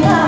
내가